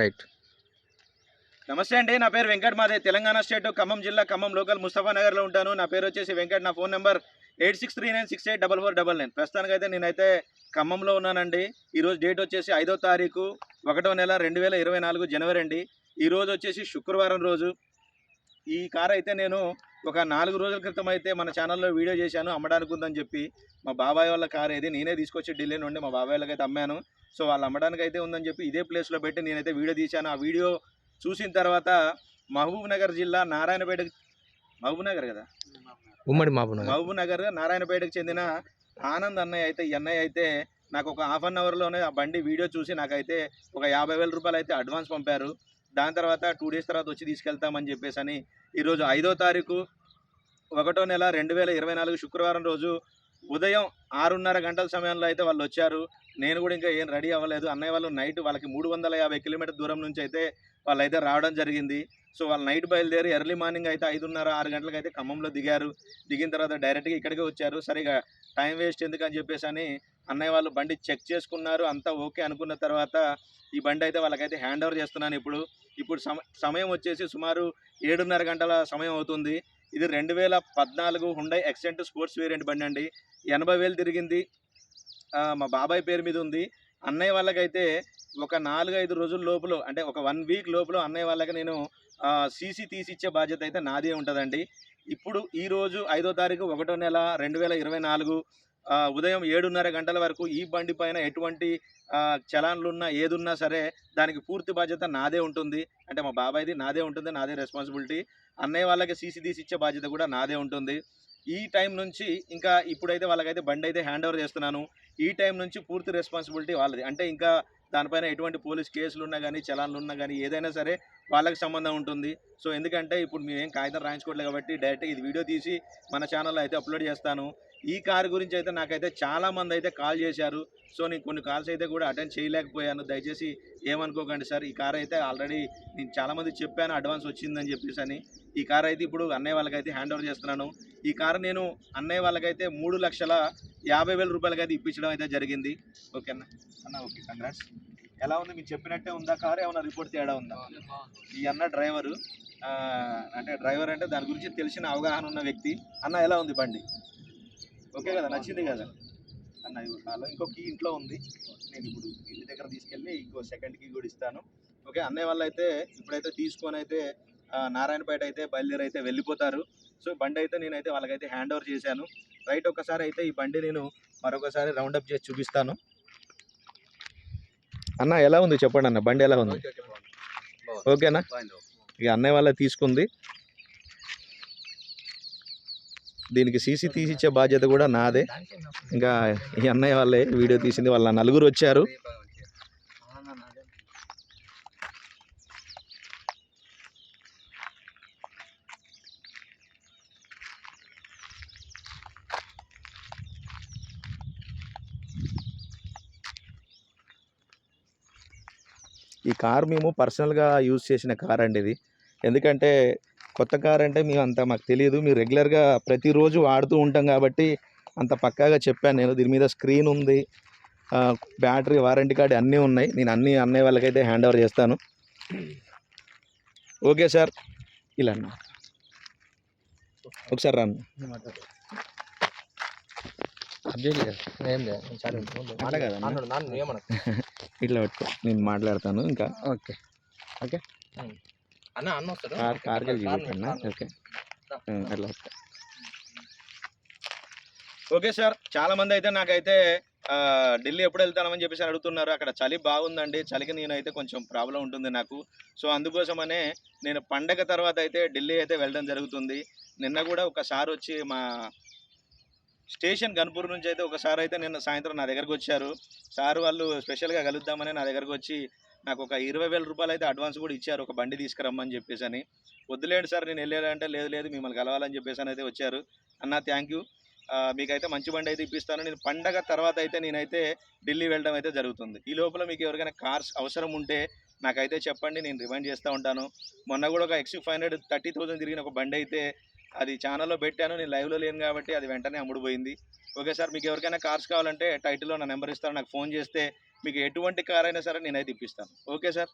Right. నమస్తే అండి నా పేరు వెంకట్ మాదే. తెలంగాణ స్టేట్ ఖమ్మం జిల్లా ఖమ్మం లోకల్ ముస్తఫా నగర్లో ఉంటాను. నా పేరు వచ్చేసి వెంకట్. నా phone number eight six three nine six eight double four double nine. ప్రస్తుతానికి అయితే నేనైతే ఖమ్మంలో ఉన్నానండి. ఈరోజు డేట్ వచ్చేసి ఐదో తారీఖు ఒకటో నెల రెండు వేల ఇరవై నాలుగు జనవరి అండి. ఈరోజు వచ్చేసి శుక్రవారం రోజు. ఈ కార్ అయితే నేను ఒక నాలుగు రోజుల క్రితం అయితే మన ఛానల్లో వీడియో చేశాను అమ్మడానికి ఉందని చెప్పి. మా బాబాయ్ వాళ్ళ కార్ ఏది నేనే తీసుకొచ్చి ఢిల్లీ నుండి మా బాబాయ్ వాళ్ళకి అయితే అమ్మాను. సో వాళ్ళు అమ్మడానికి అయితే ఉందని చెప్పి ఇదే ప్లేస్లో పెట్టి నేనైతే వీడియో తీశాను. ఆ వీడియో చూసిన తర్వాత మహబూబ్ నగర్ జిల్లా నారాయణపేట మహబూబ్ నగర్ కదా? ఉమ్మడి మాపునగర్ మహబూబ్ నగర్ నారాయణపేటకు చెందిన ఆనంద్ అన్నయ్య అయితే ఈ అన్నయ్య అయితే నాకు ఒక హాఫ్ అన్ అవర్లోనే ఆ బండి వీడియో చూసి నాకైతే ఒక యాభై వేల రూపాయలు అయితే అడ్వాన్స్ పంపారు. దాని తర్వాత టూ డేస్ తర్వాత వచ్చి తీసుకెళ్తామని చెప్పేసి అని ఈరోజు ఐదో తారీఖు ఒకటో నెల రెండు వేల ఇరవై నాలుగు శుక్రవారం రోజు ఉదయం ఆరున్నర గంటల సమయంలో అయితే వాళ్ళు వచ్చారు. నేను కూడా ఇంకా ఏం రెడీ అవ్వలేదు. అన్నయ్య వాళ్ళు నైట్ వాళ్ళకి మూడు వందల యాభై కిలోమీటర్ దూరం నుంచి అయితే వాళ్ళు అయితే రావడం జరిగింది. సో వాళ్ళు నైట్ బయలుదేరి ఎర్లీ మార్నింగ్ అయితే ఐదున్నర ఆరు గంటలకు అయితే ఖమ్మంలో దిగారు. దిగిన తర్వాత డైరెక్ట్గా ఇక్కడికే వచ్చారు. సరిగా టైం వేస్ట్ ఎందుకని చెప్పేసి అని అన్నయ్య వాళ్ళు బండి చెక్ చేసుకున్నారు. అంతా ఓకే అనుకున్న తర్వాత ఈ బండి అయితే వాళ్ళకైతే హ్యాండ్ ఓవర్ చేస్తున్నాను ఇప్పుడు. ఇప్పుడు సమ సమయం వచ్చేసి సుమారు ఏడున్నర గంటల సమయం అవుతుంది. ఇది రెండు వేల పద్నాలుగు హుండై ఎక్సెంట్ స్పోర్ట్స్ వేరియంట్ బండి అండి. ఎనభై వేలు తిరిగింది. మా బాబాయ్ పేరు మీద ఉంది. అన్నయ్య వాళ్ళకైతే ఒక నాలుగైదు రోజుల లోపల అంటే ఒక వన్ వీక్ లోపల అన్నయ్య వాళ్ళకి నేను సీసీ తీసి ఇచ్చే బాధ్యత అయితే నాదే ఉంటుందండి. ఇప్పుడు ఈరోజు ఐదో తారీఖు ఒకటో నెల రెండు వేల ఇరవై నాలుగు ఉదయం ఏడున్నర గంటల వరకు ఈ బండి పైన ఎటువంటి చలాన్లున్నా ఏదున్నా సరే దానికి పూర్తి బాధ్యత నాదే ఉంటుంది. అంటే మా బాబాయ్ది నాదే ఉంటుంది నాదే రెస్పాన్సిబిలిటీ అన్నయ్య వాళ్ళకి సీసీ తీసి ఇచ్చే బాధ్యత కూడా నాదే ఉంటుంది. ఈ టైం నుంచి ఇంకా ఇప్పుడైతే వాళ్ళకైతే బండి అయితే హ్యాండ్ ఓవర్ చేస్తున్నాను. ఈ టైం నుంచి పూర్తి రెస్పాన్సిబిలిటీ వాళ్ళది. అంటే ఇంకా దానిపైన ఎటువంటి పోలీస్ కేసులు ఉన్నా కానీ చలాన్లు ఉన్నా కానీ ఏదైనా సరే వాళ్ళకి సంబంధం ఉంటుంది. సో ఎందుకంటే ఇప్పుడు మేమేం కాగితం రాయించుకోవట్లేదు కాబట్టి డైరెక్ట్గా ఇది వీడియో తీసి మన ఛానల్లో అయితే అప్లోడ్ చేస్తాను. ఈ కారు గురించి అయితే నాకైతే చాలా మంది అయితే కాల్ చేశారు. సో నేను కొన్ని కాల్స్ అయితే కూడా అటెండ్ చేయలేకపోయాను. దయచేసి ఏమనుకోకండి సార్. ఈ కార్ అయితే ఆల్రెడీ నేను చాలామంది చెప్పాను అడ్వాన్స్ వచ్చిందని చెప్పేసి అని. ఈ కార్ అయితే ఇప్పుడు అన్నయ్య వాళ్ళకైతే హ్యాండ్ ఓవర్ చేస్తున్నాను. ఈ కారు నేను అన్నయ్య వాళ్ళకైతే మూడు లక్షల యాభై వేల రూపాయలకి అయితే ఇప్పించడం అయితే జరిగింది. ఓకే అన్న. అన్న ఓకే కంగ్రాట్స్ ఎలా ఉంది? మీరు చెప్పినట్టే ఉందా కారు? ఏమైనా రిపోర్ట్ తేడా ఉందా? ఈ అన్న డ్రైవరు అంటే డ్రైవర్ అంటే దాని గురించి తెలిసిన అవగాహన ఉన్న వ్యక్తి. అన్న ఎలా ఉంది బండి? ఓకే కదా నచ్చింది కదా? అన్న నాలో ఇంకో కీ ఇంట్లో ఉంది. నేను ఇప్పుడు ఇంటి దగ్గర తీసుకెళ్ళి ఇంకో సెకండ్ కీ కూడా ఇస్తాను. ఓకే అన్నయ్య వాళ్ళు అయితే ఇప్పుడైతే తీసుకొని అయితే నారాయణపేట అయితే బయలుదేరి అయితే వెళ్ళిపోతారు. సో బండి అయితే నేనైతే వాళ్ళకైతే హ్యాండ్ ఓవర్ చేశాను. రైట్ ఒకసారి అయితే ఈ బండి నేను మరొకసారి రౌండప్ చేసి చూపిస్తాను. అన్న ఎలా ఉంది? చెప్పండి అన్న బండి ఎలా ఉంది? ఓకేనా? ఇక అన్నయ్య వాళ్ళ తీసుకుంది. దీనికి సీసీ తీసిచ్చే బాధ్యత కూడా నాదే. ఇంకా ఈ అన్నయ్య వాళ్ళే వీడియో తీసింది వాళ్ళ నలుగురు వచ్చారు. ఈ కార్ మేము పర్సనల్గా యూజ్ చేసిన కార్ అండి ఇది. ఎందుకంటే కొత్త కార్ అంటే మేము అంత మాకు తెలియదు మీరు రెగ్యులర్గా ప్రతిరోజు వాడుతూ ఉంటాం కాబట్టి అంత పక్కాగా చెప్పాను నేను. దీని మీద స్క్రీన్ ఉంది. బ్యాటరీ వారంటీ కార్డు అన్నీ ఉన్నాయి. నేను అన్ని అన్నయ్య వాళ్ళకైతే హ్యాండ్ ఓవర్ చేస్తాను. Okay sir. ఇలా అన్న. ఒకసారి రాను. ఇట్లా పట్టుకో. నేను మాట్లాడతాను ఇంకా. ఓకే. ఓకే. అన్న అన్న వస్తాడు? Car okay. అట్లా వస్తా. ఓకే సార్ చాలా మంది అయితే నాకైతే ఢిల్లీ ఎప్పుడు వెళ్తానని చెప్పేసి అడుగుతున్నారు. అక్కడ చలి బాగుందండి. చలికి నేనైతే కొంచెం ప్రాబ్లం ఉంటుంది నాకు. సో అందుకోసమనే నేను పండగ తర్వాత అయితే ఢిల్లీ అయితే వెళ్ళడం జరుగుతుంది. నిన్న కూడా ఒకసారి వచ్చి మా స్టేషన్ గన్పూర్ నుంచి అయితే ఒకసారి అయితే నిన్న సాయంత్రం నా దగ్గరకు వచ్చారు. సార్ వాళ్ళు స్పెషల్గా కలుద్దామని నా దగ్గరకు వచ్చి నాకు ఒక ఇరవై వేల రూపాయలు అయితే అడ్వాన్స్ కూడా ఇచ్చారు ఒక బండి తీసుకురమ్మని చెప్పేసి అని. వద్దులేండి సార్ నేను వెళ్ళాలంటే లేదు లేదు మిమ్మల్ని కలవాలని చెప్పేసి అని అయితే వచ్చారు. అన్న థ్యాంక్ యూ మీకైతే మంచి బండి అయితే ఇప్పిస్తాను. నేను పండగ తర్వాత అయితే నేనైతే ఢిల్లీ వెళ్ళడం అయితే జరుగుతుంది. ఈ లోపల మీకు ఎవరికైనా కార్స్ అవసరం ఉంటే నాకైతే చెప్పండి నేను రిమైండ్ చేస్తూ ఉంటాను. మొన్న కూడా ఒక X five hundred thirty thousand తిరిగిన ఒక బండి అయితే అది ఛానల్లో పెట్టాను. నేను లైవ్లో లేను కాబట్టి అది వెంటనే అమ్ముడుపోయింది. ఓకే సార్ మీకు ఎవరికైనా కార్స్ కావాలంటే టైటిల్లో నా నెంబర్ ఇస్తాను. నాకు ఫోన్ చేస్తే మీకు ఎటువంటి కార్ అయినా సరే నేనైతే ఇప్పిస్తాను. Okay sir?